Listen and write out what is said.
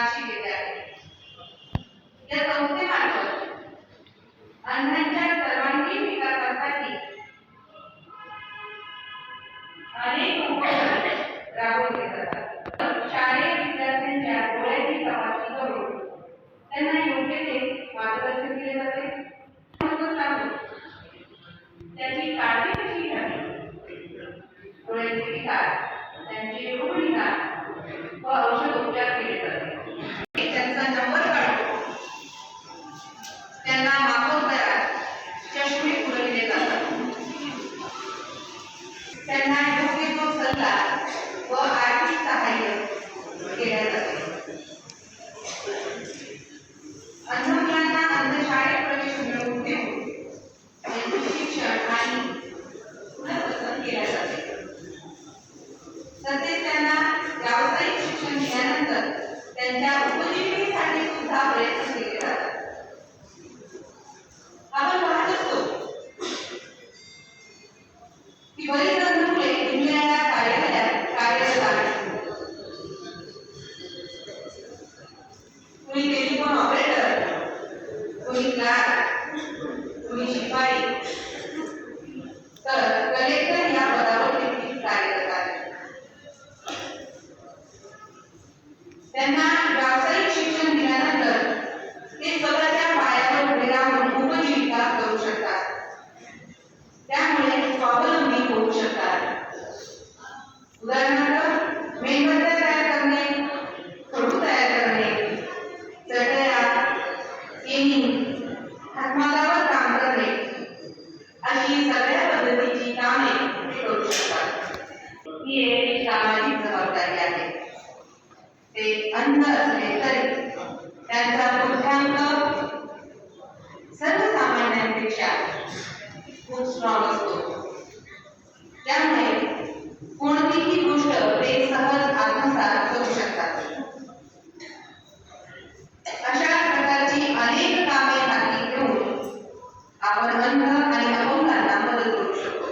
नाशिक येथे आहे या संस्थेमार्फत अंधांच्या सर्वांगीण विकासासाठी अनेक उपक्रम राबवले जातात. शालेय विद्यार्थ्यांच्या डोळ्याची तपासणी करून त्यांना योग्य ते मार्गदर्शन केले जाते. त्याची काळजी कशी घ्यावी? डोळ्यांचे विकार त्यांचे रुग्णिकार व औषध उपचार केले जातात. त्यांना योग्य तो सल्ला व आर्थिक सहाय्य केले जाते. अंध मुलांना अंधशाळेत प्रवेश मिळवून देऊन त्यांचे शिक्षण आणि पुनर्वसन केले जाते. तसेच त्यांना व्यावसायिक शिक्षण दिल्यानंतर त्यांच्या उपजीविकेसाठी सुद्धा प्रयत्न केले जातात. आपण पाहत असतो की बरीच originário, originário हातमागावर काम करणे. अशी सगळ्या पद्धतीची कामे ते करू शकतात ही एक सामाजिक जबाबदारी आहे. ते अंध असले तरी त्यांचा बुद्ध्यांक सर्वसामान्यांपेक्षा खूप स्ट्रॉंग असतो. blanca, hay agua.